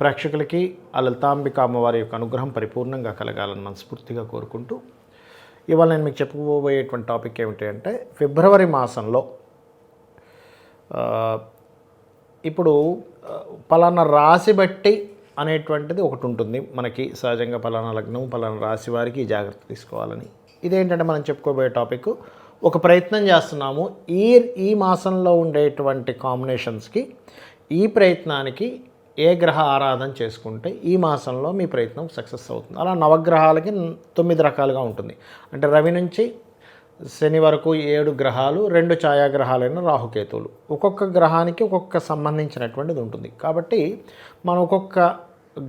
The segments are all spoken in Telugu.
ప్రేక్షకులకి ఆ లలితాంబిక అమ్మవారి యొక్క అనుగ్రహం పరిపూర్ణంగా కలగాలని మనస్ఫూర్తిగా కోరుకుంటూ ఇవాళ నేను మీకు చెప్పుకోబోయేటువంటి టాపిక్ ఏమిటి అంటే ఫిబ్రవరి మాసంలో ఇప్పుడు పలానా రాశి బట్టి అనేటువంటిది ఒకటి ఉంటుంది. మనకి సహజంగా పలానా లగ్నం పలానా రాశి వారికి ఈ జాగ్రత్త తీసుకోవాలని. ఇదేంటంటే మనం చెప్పుకోబోయే టాపిక్ ఒక ప్రయత్నం చేస్తున్నాము. ఈ ఈ మాసంలో ఉండేటువంటి కాంబినేషన్స్కి ఈ ప్రయత్నానికి ఏ గ్రహ ఆరాధన చేసుకుంటే ఈ మాసంలో మీ ప్రయత్నం సక్సెస్ అవుతుంది. అలా నవగ్రహాలకి తొమ్మిది రకాలుగా ఉంటుంది. అంటే రవి నుంచి శని వరకు ఏడు గ్రహాలు రెండు ఛాయాగ్రహాలైన రాహుకేతువులు. ఒక్కొక్క గ్రహానికి ఒక్కొక్క సంబంధించినటువంటిది ఉంటుంది. కాబట్టి మనం ఒక్కొక్క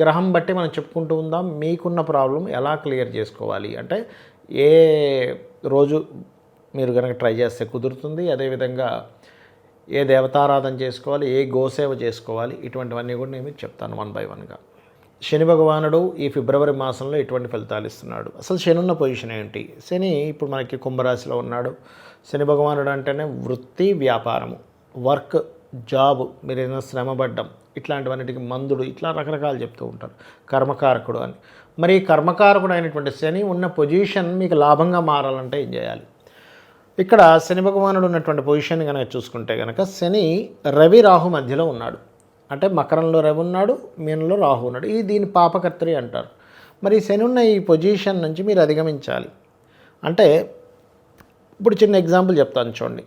గ్రహం బట్టి మనం చెప్పుకుంటూ ఉందాం మీకున్న ప్రాబ్లం ఎలా క్లియర్ చేసుకోవాలి? అంటే ఏ రోజు మీరు కనుక ట్రై చేస్తే కుదురుతుంది? అదేవిధంగా ఏ దేవతారాధన చేసుకోవాలి ఏ గోసేవ చేసుకోవాలి ఇటువంటివన్నీ కూడా నేను మీకు చెప్తాను వన్ బై వన్గా శని భగవానుడు ఈ ఫిబ్రవరి మాసంలో ఎటువంటి ఫలితాలు ఇస్తున్నాడు. అసలు శని ఉన్న పొజిషన్ ఏంటి? శని ఇప్పుడు మనకి కుంభరాశిలో ఉన్నాడు. శని భగవానుడు అంటేనే వృత్తి వ్యాపారము వర్క్ జాబ్ మీరు ఏదైనా శ్రమపడ్డం ఇట్లాంటివన్నిటికి మందుడు ఇట్లా రకరకాలు చెప్తూ ఉంటారు. కర్మకారకుడు అని. మరి ఈ కర్మకారకుడు అయినటువంటి శని ఉన్న పొజిషన్ మీకు లాభంగా మారాలంటే ఏం చేయాలి? ఇక్కడ శని భగవానుడు ఉన్నటువంటి పొజిషన్ కనుక చూసుకుంటే కనుక శని రవి రాహు మధ్యలో ఉన్నాడు. అంటే మకరంలో రవి ఉన్నాడు మీనంలో రాహు ఉన్నాడు. ఇది దీని పాపకర్తరి అంటారు. మరి శని ఉన్న ఈ పొజిషన్ నుంచి మీరు అధిగమించాలి. అంటే ఇప్పుడు చిన్న ఎగ్జాంపుల్ చెప్తాను చూడండి.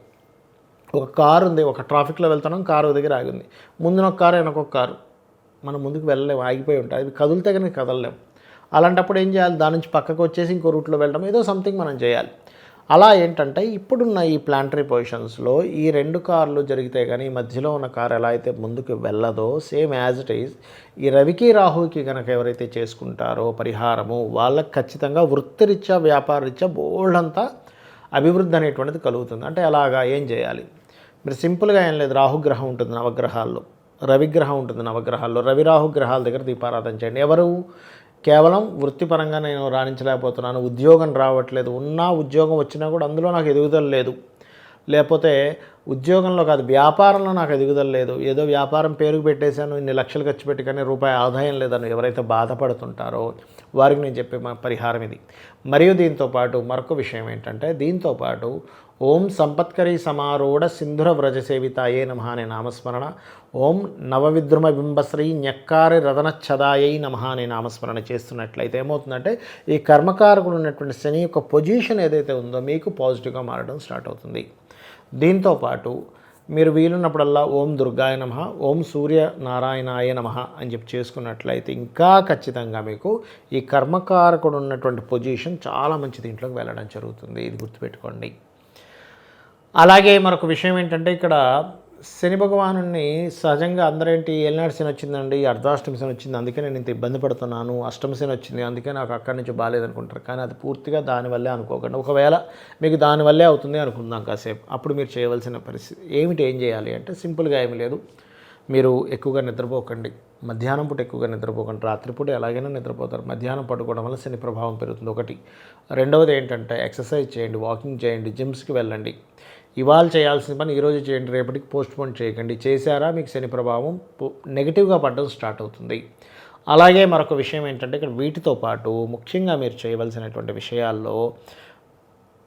ఒక కారు ఉంది ఒక ట్రాఫిక్లో వెళ్తున్నాం కారు దగ్గర ఆగింది. ముందున ఒక కారు వెనకొక కారు. మనం ముందుకు వెళ్ళలేము ఆగిపోయి ఉంటాయి అవి కదిలితే కనుక కదలలేము. అలాంటప్పుడు ఏం చేయాలి? దాని నుంచి పక్కకు వచ్చేసి ఇంకో రూట్లో వెళ్ళడం ఏదో సంథింగ్ మనం చేయాలి. అలా ఏంటంటే ఇప్పుడున్న ఈ ప్లాంటరీ పొజిషన్స్లో ఈ రెండు కార్లు జరిగితే కానీ మధ్యలో ఉన్న కార్ ఎలా అయితే ముందుకు వెళ్ళదో సేమ్ యాజ్ ఇట్ ఈజ్ ఈ రవికి రాహుకి కనుక ఎవరైతే చేసుకుంటారో పరిహారము వాళ్ళకి ఖచ్చితంగా వృత్తిరీత్యా వ్యాపారరీత్యా బోల్డ్ అంతా అభివృద్ధి అనేటువంటిది కలుగుతుంది. అంటే అలాగా ఏం చేయాలి? మీరు సింపుల్గా ఏం లేదు. రాహుగ్రహం ఉంటుంది నవగ్రహాల్లో. రవిగ్రహం ఉంటుంది నవగ్రహాల్లో. రవి రాహు గ్రహాల దగ్గర దీపారాధన చేయండి. ఎవరు? కేవలం వృత్తిపరంగా నేను రాణించలేకపోతున్నాను ఉద్యోగం రావట్లేదు ఉన్నా ఉద్యోగం వచ్చినా కూడా అందులో నాకు ఎదుగుదల లేదు. లేకపోతే ఉద్యోగంలో కాదు వ్యాపారంలో నాకు ఎదుగుదల లేదు. ఏదో వ్యాపారం పేరుకు పెట్టేశాను ఇన్ని లక్షలు ఖర్చు పెట్టి కానీ రూపాయి ఆదాయం లేదని ఎవరైతే బాధపడుతుంటారో వారికి నేను చెప్పే మా పరిహారం ఇది. మరియు దీంతో పాటు మరొక విషయం ఏంటంటే దీంతో పాటు ఓం సంపత్కరి సమారూఢ సింధుర వ్రజ సేవితాయే నమ అనే నామస్మరణ. ఓం నవవిద్రుమ బింబశ్రీ న్యక్కారి రదనఛదాయై నమ అనే నామస్మరణ చేస్తున్నట్లయితే ఏమవుతుందంటే ఈ కర్మకారకుడు ఉన్నటువంటి శని యొక్క పొజిషన్ ఏదైతే ఉందో మీకు పాజిటివ్గా మారడం స్టార్ట్ అవుతుంది. దీంతో పాటు మీరు వీలున్నప్పుడల్లా ఓం దుర్గాయ నమ ఓం సూర్య నారాయణాయ నమ అని చెప్పి చేసుకున్నట్లయితే ఇంకా ఖచ్చితంగా మీకు ఈ కర్మకారకుడు ఉన్నటువంటి పొజిషన్ చాలా మంచి దీంట్లోకి వెళ్ళడం జరుగుతుంది. ఇది గుర్తుపెట్టుకోండి. అలాగే మరొక విషయం ఏంటంటే ఇక్కడ శని భగవాను సహజంగా అందరేంటి ఏలినాడు శని వచ్చిందండి అర్ధాష్టమి శని వచ్చింది అందుకే నేను ఇంత ఇబ్బంది పడుతున్నాను అష్టమి శని వచ్చింది అందుకే నాకు అక్కడి నుంచి బాగాలేదనుకుంటారు. కానీ అది పూర్తిగా దానివల్లే అనుకోకండి. ఒకవేళ మీకు దానివల్లే అవుతుంది అనుకుందాం కాసేపు. అప్పుడు మీరు చేయవలసిన పరిస్థితి ఏమిటి ఏం చేయాలి అంటే సింపుల్గా ఏమీ లేదు. మీరు ఎక్కువగా నిద్రపోకండి. మధ్యాహ్నం పూట ఎక్కువగా నిద్రపోకండి. రాత్రిపూట ఎలాగైనా నిద్రపోతారు. మధ్యాహ్నం పడుకోవడం వల్ల శని ప్రభావం పెరుగుతుంది. ఒకటి. రెండవది ఏంటంటే ఎక్సర్సైజ్ చేయండి వాకింగ్ చేయండి జిమ్స్కి వెళ్ళండి. ఇవాళ చేయాల్సిన పని ఈరోజు చేయండి రేపటికి పోస్ట్పోన్ చేయకండి. చేశారా? మీకు శని ప్రభావం నెగిటివ్గా పడడం స్టార్ట్ అవుతుంది. అలాగే మరొక విషయం ఏంటంటే ఇక్కడ వీటితో పాటు ముఖ్యంగా మీరు చేయవలసినటువంటి విషయాల్లో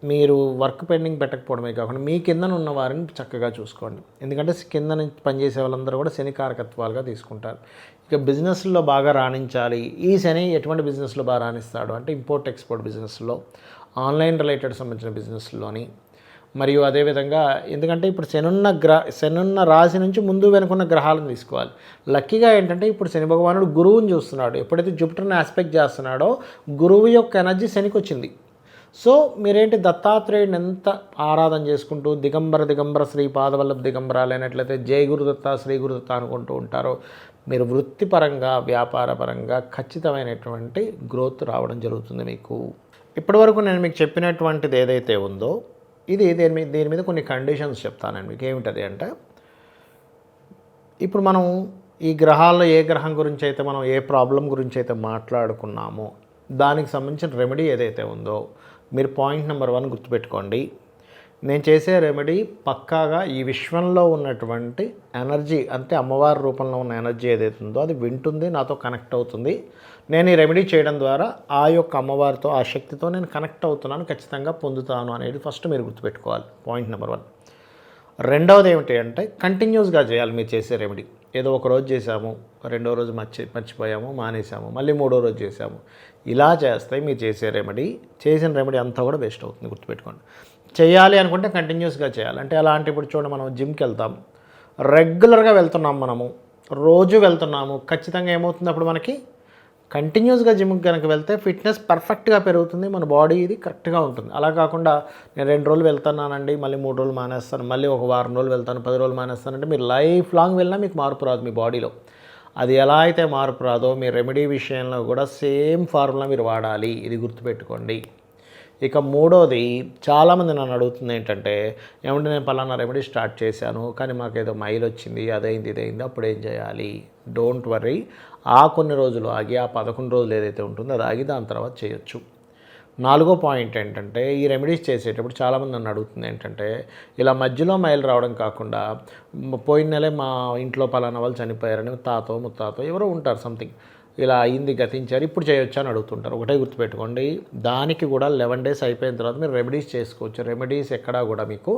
మీరు వర్క్ పెండింగ్ పెట్టకపోవడమే కాకుండా మీ కిందన ఉన్న వారిని చక్కగా చూసుకోండి. ఎందుకంటే కింద నుంచి పనిచేసే వాళ్ళందరూ కూడా శని కారకత్వాలుగా తీసుకుంటారు. ఇక బిజినెస్లో బాగా రాణించాలి. ఈ శని ఎటువంటి బిజినెస్లో బాగా రాణిస్తాడు? అంటే ఇంపోర్ట్ ఎక్స్పోర్ట్ బిజినెస్లో ఆన్లైన్ రిలేటెడ్ సంబంధించిన బిజినెస్లోని మరియు అదేవిధంగా ఎందుకంటే ఇప్పుడు శనున్న గ్ర శనున్న రాశి నుంచి ముందు వెనుకున్న గ్రహాలను తీసుకోవాలి. లక్కీగా ఏంటంటే ఇప్పుడు శని భగవానుడు గురువుని చూస్తున్నాడు. ఎప్పుడైతే జుపిటర్ని ఆస్పెక్ట్ చేస్తున్నాడో గురువు యొక్క ఎనర్జీ శనికి వచ్చింది. సో మీరేంటి దత్తాత్రేయుని ఎంత ఆరాధన చేసుకుంటూ దిగంబర దిగంబర శ్రీ పాదవల్లభ దిగంబరాలు లేనట్లయితే జై గురుదత్త శ్రీ గురుదత్త అనుకుంటూ ఉంటారో మీరు వృత్తిపరంగా వ్యాపారపరంగా ఖచ్చితమైనటువంటి గ్రోత్ రావడం జరుగుతుంది మీకు. ఇప్పటివరకు నేను మీకు చెప్పినటువంటిది ఏదైతే ఉందో ఇది దీని మీద దీని మీద కొన్ని కండిషన్స్ చెప్తానండి. మీకు ఏమిటది అంటే ఇప్పుడు మనం ఈ గ్రహాల్లో ఏ గ్రహం గురించి అయితే మనం ఏ ప్రాబ్లం గురించి అయితే మాట్లాడుకున్నామో దానికి సంబంధించిన రెమెడీ ఏదైతే ఉందో మీరు పాయింట్ నెంబర్ వన్ గుర్తుపెట్టుకోండి. నేను చేసే రెమెడీ పక్కాగా ఈ విశ్వంలో ఉన్నటువంటి ఎనర్జీ అంటే అమ్మవారి రూపంలో ఉన్న ఎనర్జీ ఏదైతే ఉందో అది వింటుంది నాతో కనెక్ట్ అవుతుంది. నేను ఈ రెమెడీ చేయడం ద్వారా ఆ యొక్క అమ్మవారితో ఆ శక్తితో నేను కనెక్ట్ అవుతున్నాను ఖచ్చితంగా పొందుతాను అనేది ఫస్ట్ మీరు గుర్తుపెట్టుకోవాలి. పాయింట్ నెంబర్ వన్ రెండవది ఏమిటి అంటే కంటిన్యూస్గా చేయాలి మీరు చేసే రెమెడీ ఏదో ఒక రోజు చేసాము రెండో రోజు మర్చి మర్చిపోయాము మానేసాము మళ్ళీ మూడో రోజు చేసాము ఇలా చేస్తే మీరు చేసే రెమెడీ చేసిన రెమెడీ అంతా కూడా వేస్ట్ అవుతుంది గుర్తుపెట్టుకోండి. చేయాలి అనుకుంటే కంటిన్యూస్గా చేయాలి. అంటే అలాంటి ఇప్పుడు చూడండి మనం జిమ్కి వెళ్తాం. రెగ్యులర్గా వెళ్తున్నాం మనము రోజు వెళ్తున్నాము ఖచ్చితంగా ఏమవుతుంది అప్పుడు మనకి? కంటిన్యూస్గా జిమ్కి కనుక వెళ్తే ఫిట్నెస్ పర్ఫెక్ట్గా పెరుగుతుంది మన బాడీ ఇది కరెక్ట్గా ఉంటుంది. అలా కాకుండా నేను రెండు రోజులు వెళ్తున్నానండి మళ్ళీ మూడు రోజులు మానేస్తాను మళ్ళీ ఒక వారం రోజులు వెళ్తాను పది రోజులు మానేస్తానంటే మీరు లైఫ్ లాంగ్ వెళ్ళినా మీకు మార్పు రాదు మీ బాడీలో. అది ఎలా అయితే మార్పు రాదో మీ రెమెడీ విషయంలో కూడా సేమ్ ఫార్ములా మీరు వాడాలి ఇది గుర్తుపెట్టుకోండి. ఇక మూడోది చాలామంది నన్ను అడుగుతుంది ఏంటంటే ఏమంటే నేను పలానా రెమెడీ స్టార్ట్ చేశాను కానీ మాకు ఏదో మైల్ వచ్చింది అదైంది ఇదైంది అప్పుడు ఏం చేయాలి? డోంట్ వర్రీ ఆ కొన్ని రోజులు ఆగి ఆ పదకొండు రోజులు ఏదైతే ఉంటుందో అది ఆగి దాని తర్వాత చేయొచ్చు. నాలుగో పాయింట్ ఏంటంటే ఈ రెమెడీస్ చేసేటప్పుడు చాలామంది నన్ను అడుగుతుంది ఏంటంటే ఇలా మధ్యలో మైలు రావడం కాకుండా పోయిన నెలే మా ఇంట్లో పలానా వాళ్ళు చనిపోయారని తాతో ముత్తాతో ఎవరో ఉంటారు సంథింగ్. ఇలా అయింది గతించారు ఇప్పుడు చేయొచ్చు అని అడుగుతుంటారు. ఒకటే గుర్తుపెట్టుకోండి దానికి కూడా లెవెన్ డేస్ అయిపోయిన తర్వాత మీరు రెమెడీస్ చేసుకోవచ్చు. రెమెడీస్ ఎక్కడా కూడా మీకు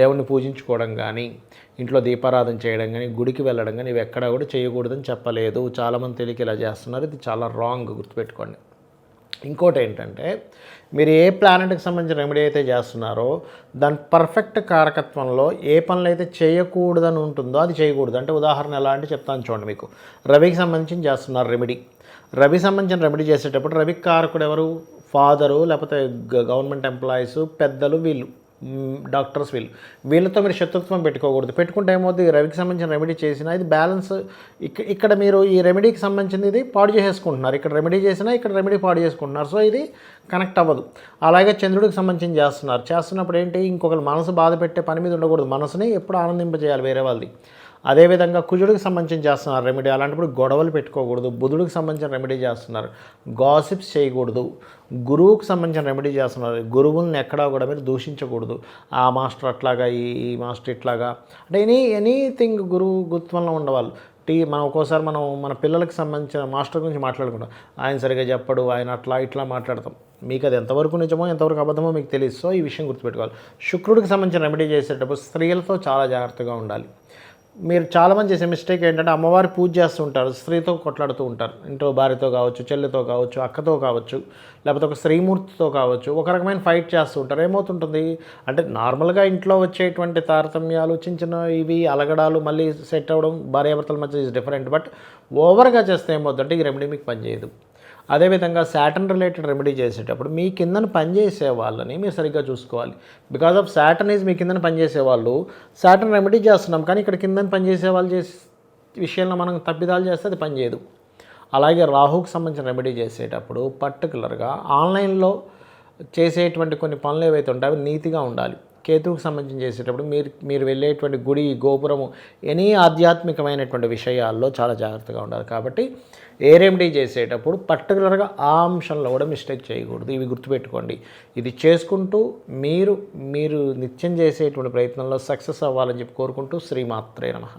దేవుణ్ణి పూజించుకోవడం కానీ ఇంట్లో దీపారాధన చేయడం కానీ గుడికి వెళ్ళడం కానీ ఇవి ఎక్కడా కూడా చేయకూడదని చెప్పలేదు. చాలామంది తెలియక ఇలా చేస్తున్నారు. ఇది చాలా రాంగ్ గుర్తుపెట్టుకోండి. ఇంకోటి ఏంటంటే మీరు ఏ ప్లానెట్కి సంబంధించిన రెమెడీ అయితే చేస్తున్నారో దాని పర్ఫెక్ట్ కారకత్వంలో ఏ పనులు అయితే చేయకూడదని ఉంటుందో అది చేయకూడదు. అంటే ఉదాహరణ ఎలా అంటే చెప్తాను చూడండి మీకు. రవికి సంబంధించి చేస్తున్నారు రెమెడీ రవి సంబంధించిన రెమెడీ చేసేటప్పుడు రవికి కారకుడు ఎవరు? ఫాదరు లేకపోతే గ- గవర్నమెంట్ ఎంప్లాయీస్ పెద్దలు వీళ్ళు. డాక్టర్స్ వీళ్ళు. వీళ్ళతో మీరు శత్రుత్వం పెట్టుకోకూడదు. పెట్టుకుంటే ఏమవుతుంది? రవికి సంబంధించిన రెమెడీ చేసినా ఇది బ్యాలెన్స్ ఇక్క ఇక్కడ మీరు ఈ రెమెడీకి సంబంధించింది ఇది పాడు చేసేసుకుంటున్నారు. ఇక్కడ రెమెడీ చేసినా ఇక్కడ రెమెడీ పాడు చేసుకుంటున్నారు. సో ఇది కనెక్ట్ అవ్వదు. అలాగే చంద్రుడికి సంబంధించి చేస్తున్నారు. చేస్తున్నప్పుడు ఏంటి? ఇంకొకరు మనసు బాధ పెట్టే పని మీద ఉండకూడదు. మనసుని ఎప్పుడు ఆనందింపజేయాలి వేరే వాళ్ళది. అదేవిధంగా కుజుడికి సంబంధించి చేస్తున్నారు రెమెడీ అలాంటప్పుడు గొడవలు పెట్టుకోకూడదు బుధుడికి సంబంధించిన రెమెడీ చేస్తున్నారు. గాసిప్స్ చేయకూడదు గురువుకి సంబంధించిన రెమెడీ చేస్తున్నారు. గురువుల్ని ఎక్కడా కూడా మీరు దూషించకూడదు. ఆ మాస్టర్ అట్లాగా ఈ మాస్టర్ ఇట్లాగా. అంటే ఎనీ ఎనీథింగ్ గురువు గుత్వంలో ఉండవాళ్ళు టీ మనం ఒక్కోసారి మనం మన పిల్లలకు సంబంధించిన మాస్టర్ గురించి మాట్లాడుకుంటాం. ఆయన సరిగా చెప్పడు ఆయన అట్లా ఇట్లా మాట్లాడతాం. మీకు అది ఎంతవరకు నిజమో ఎంతవరకు అబద్ధమో మీకు తెలియదు. సో ఈ విషయం గుర్తుపెట్టుకోవాలి. శుక్రుడికి సంబంధించిన రెమెడీ చేసేటప్పుడు స్త్రీలతో చాలా జాగ్రత్తగా ఉండాలి. మీరు చాలామంది చేసే మిస్టేక్ ఏంటంటే అమ్మవారి పూజ చేస్తుంటారు స్త్రీతో కొట్లాడుతూ ఉంటారు. ఇంట్లో భార్యతో కావచ్చు చెల్లితో కావచ్చు అక్కతో కావచ్చు లేకపోతే ఒక స్త్రీమూర్తితో కావచ్చు ఒక రకమైన ఫైట్ చేస్తూ ఉంటారు. ఏమవుతుంటుంది అంటే నార్మల్గా ఇంట్లో వచ్చేటువంటి తారతమ్యాలు చిన్న చిన్న ఇవి అలగడాలు మళ్ళీ సెట్ అవ్వడం భార్యాభర్తల మధ్య ఈజ్ డిఫరెంట్ బట్ ఓవర్గా చేస్తే ఏమవుతుందంటే ఈ రెమెడీ మీకు పనిచేయదు. అదేవిధంగా శాటన్ రిలేటెడ్ రెమెడీ చేసేటప్పుడు మీ కిందన పనిచేసే వాళ్ళని మీరు సరిగ్గా చూసుకోవాలి. బికాజ్ ఆఫ్ శాటన్ ఈజ్ మీ కిందన పనిచేసే వాళ్ళు శాటన్ రెమెడీ చేస్తున్నాం కానీ ఇక్కడ కిందన పనిచేసే వాళ్ళు చేసే విషయంలో మనం తప్పిదాలు చేస్తే అది పనిచేయదు అలాగే రాహుకు సంబంధించిన రెమెడీ చేసేటప్పుడు పర్టికులర్గా ఆన్లైన్లో చేసేటువంటి కొన్ని పనులు ఏవైతే ఉంటాయో అవి నీతిగా ఉండాలి. కేతువుకు సంబంధించి చేసేటప్పుడు మీరు మీరు వెళ్ళేటువంటి గుడి గోపురము ఎనీ ఆధ్యాత్మికమైనటువంటి విషయాల్లో చాలా జాగ్రత్తగా ఉండాలి. కాబట్టి ఏ రెమెడీ చేసేటప్పుడు పర్టికులర్గా ఆ అంశంలో కూడా మిస్టేక్ చేయకూడదు. ఇవి గుర్తుపెట్టుకోండి. ఇది చేసుకుంటూ మీరు మీరు నిత్యం చేసేటువంటి ప్రయత్నంలో సక్సెస్ అవ్వాలని చెప్పి కోరుకుంటూ శ్రీమాత్రే నమః.